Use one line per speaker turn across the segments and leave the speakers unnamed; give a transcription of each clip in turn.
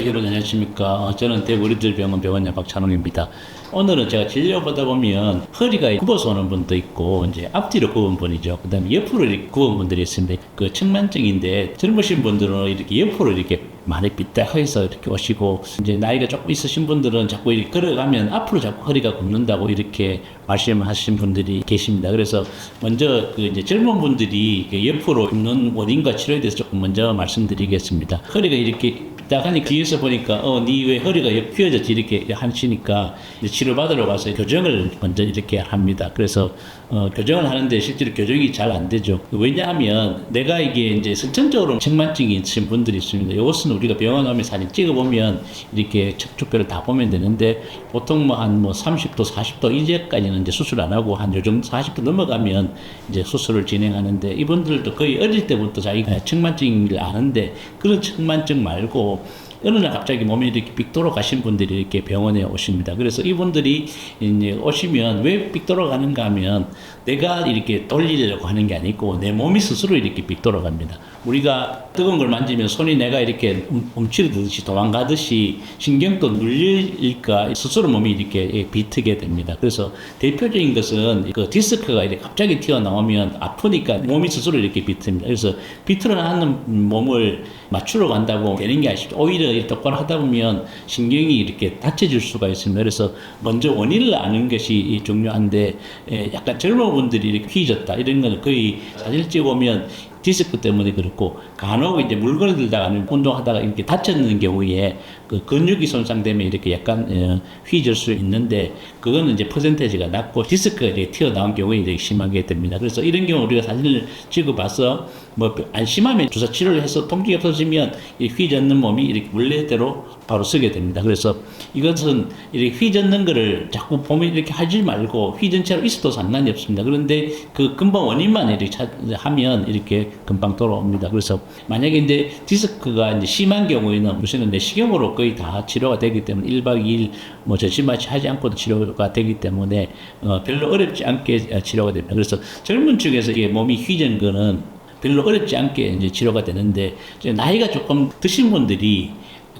여러분 안녕하십니까. 어, 저는 대구리들병원 병원장 박찬웅입니다. 오늘은 제가 진료보다 보면 허리가 굽어서 오는 분도 있고 이제 앞뒤로 굽은 분이죠. 그다음에 옆으로 이렇게 굽은 분들이 있습니다. 그 측만증인데 젊으신 분들은 이렇게 옆으로 이렇게 많이 삐딱해서 이렇게 오시고 이제 나이가 조금 있으신 분들은 자꾸 이렇게 걸어가면 앞으로 자꾸 허리가 굽는다고 이렇게 말씀하신 분들이 계십니다. 그래서 먼저 그 이제 젊은 분들이 이렇게 옆으로 굽는 원인과 치료에 대해서 조금 먼저 말씀드리겠습니다. 허리가 이렇게 삐딱하니 뒤에서 보니까 어, 니 왜 허리가 옆 휘어졌지 이렇게 하시니까 이제 치료 받으러 가서 교정을 먼저 이렇게 합니다. 그래서 어, 교정을 하는데 실제로 교정이 잘 안 되죠. 왜냐하면 내가 이게 이제 선천적으로 측만증이 있으신 분들이 있습니다. 이것은 우리가 병원 오면 사진 찍어 보면 이렇게 척추뼈를 다 보면 되는데 보통 뭐 한뭐 30도, 40도 이제까지는 이제 수술 안 하고 한요 정도 40도 넘어가면 이제 수술을 진행하는데 이분들도 거의 어릴 때부터 자기가 측만증을 아는데 그런 측만증 말고 어느 날 갑자기 몸이 이렇게 삑 돌아가신 분들이 이렇게 병원에 오십니다. 그래서 이분들이 이제 오시면 왜삑 돌아가는가 하면 내가 이렇게 돌리려고 하는 게 아니고 내 몸이 스스로 이렇게 삑 돌아갑니다. 우리가 뜨거운 걸 만지면 손이 내가 이렇게 움- 움츠러들듯이 도망가듯이 신경도 눌릴까 스스로 몸이 이렇게 비트게 됩니다. 그래서 대표적인 것은 그 디스크가 이렇게 갑자기 튀어나오면 아프니까 몸이 스스로 이렇게 비트입니다. 그래서 비틀어 나는 몸을 맞추러 간다고 되는 게 아니죠. 오히려 똑바로 하다 보면 신경이 이렇게 다쳐질 수가 있습니다. 그래서 먼저 원인을 아는 것이 중요한데 에, 약간 젊은 분들이 이렇게 휘졌다 이런 거는 거의 사진을 찍어보면 디스크 때문에 그렇고 간혹 이제 물건을 들다가 운동하다가 이렇게 다쳤는 경우에 그 근육이 손상되면 이렇게 약간 어, 휘질 수 있는데 그거는 이제 퍼센테이지가 낮고 디스크가 이렇게 튀어나온 경우에 이렇게 심하게 됩니다. 그래서 이런 경우 우리가 사진을 찍어봐서 뭐 안심하면 주사 치료를 해서 통증이 없어지면 이 휘젓는 몸이 이렇게 원래대로 바로 서게 됩니다. 그래서 이것은 이렇게 휘젓는 거를 자꾸 보면 이렇게 하지 말고 휘전 채로 있어도 상관이 없습니다. 그런데 그 근본 원인만 이렇게 찾, 하면 이렇게 금방 돌아옵니다. 그래서 만약에 이제 디스크가 이제 심한 경우에는 우선은 내시경으로 거의 다 치료가 되기 때문에 1박 2일 뭐 저심마치 하지 않고도 치료가 되기 때문에 어, 별로 어렵지 않게 어, 치료가 됩니다. 그래서 젊은 층에서 이게 몸이 휘전 거는 별로 어렵지 않게 이제 치료가 되는데 나이가 조금 드신 분들이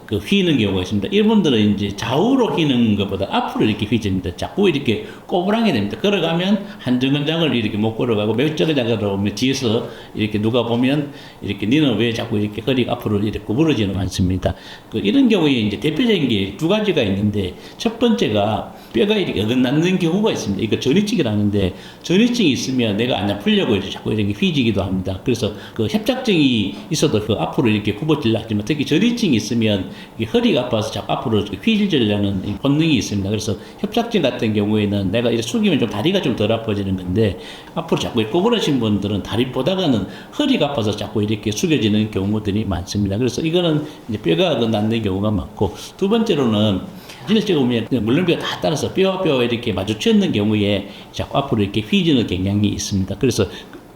그 휘는 경우가 있습니다. 이분들은 이제 좌우로 휘는 것보다 앞으로 이렇게 휘집니다. 자꾸 이렇게 꼬부랑이 됩니다. 걸어가면 한 정거장을 이렇게 못 걸어가고 몇 정거장을 오면 뒤에서 이렇게 누가 보면 이렇게 니는 왜 자꾸 이렇게 허리가 앞으로 이렇게 구부러지는 많습니다. 그 이런 경우에 이제 대표적인 게 두 가지가 있는데 첫 번째가 뼈가 이렇게 어긋나는 경우가 있습니다. 이거 전이증이라는데 전이증이 있으면 내가 안 아프려고 이제 자꾸 이렇게 휘지기도 합니다. 그래서 그 협착증이 있어도 그 앞으로 이렇게 굽어질라 하지만 특히 전이증이 있으면 이 허리가 아파서 자꾸 앞으로 이 본능이 있습니다. 그래서 협착증 같은 경우에는 내가 이렇게 숙이면 좀 다리가 좀 덜 아파지는 건데 앞으로 자꾸 구부러진 분들은 다리보다가는 허리가 아파서 자꾸 이렇게 숙여지는 경우들이 많습니다. 그래서 이거는 이제 뼈가 어긋나는 경우가 많고 두 번째로는 사진을 찍으면 물렁뼈가 다 따라서 뼈와 뼈가 이렇게 마주쳤는 경우에 자꾸 앞으로 이렇게 휘지는 경향이 있습니다. 그래서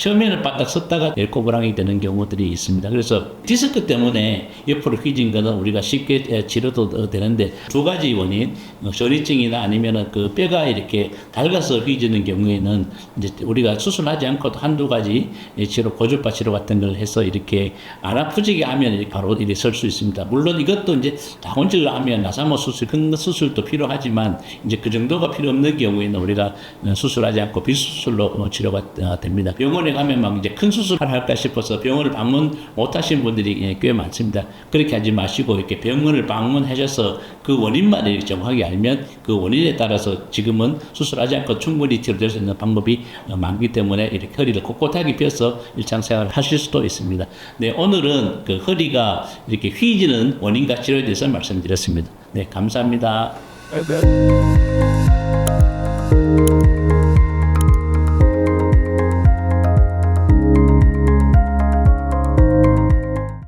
처음에는 바닥 섰다가 열꼬부랑이 되는 경우들이 있습니다. 그래서 디스크 때문에 옆으로 휘진 거는 우리가 쉽게 에, 치료도 되는데 두 가지 원인, 어, 조리증이나 아니면은 그 뼈가 이렇게 닳아서 휘지는 경우에는 이제 우리가 수술하지 않고도 한두 가지 예, 치료, 고주파 치료 같은 걸 해서 이렇게 안 아프지게 하면 바로 이렇게 설 수 있습니다. 물론 이것도 이제 다운질을 하면 나사모 수술, 큰 수술도 필요하지만 이제 그 정도가 필요 없는 경우에는 우리가 어, 수술하지 않고 비수술로 어, 치료가 어, 됩니다. 병원에 가면 막 이제 큰 수술을 할까 싶어서 병원을 방문 못 하신 분들이 예, 꽤 많습니다. 그렇게 하지 마시고 이렇게 병원을 방문하셔서 그 원인만 이렇게 정확하게 알면 그 원인에 따라서 지금은 수술하지 않고 충분히 치료될 수 있는 방법이 어, 많기 때문에 이렇게 허리를 꼿꼿하게 펴서 일상생활을 하실 수도 있습니다. 네, 오늘은 그 허리가 이렇게 휘지는 원인과 치료에 대해서 말씀드렸습니다. 네, 감사합니다.
네.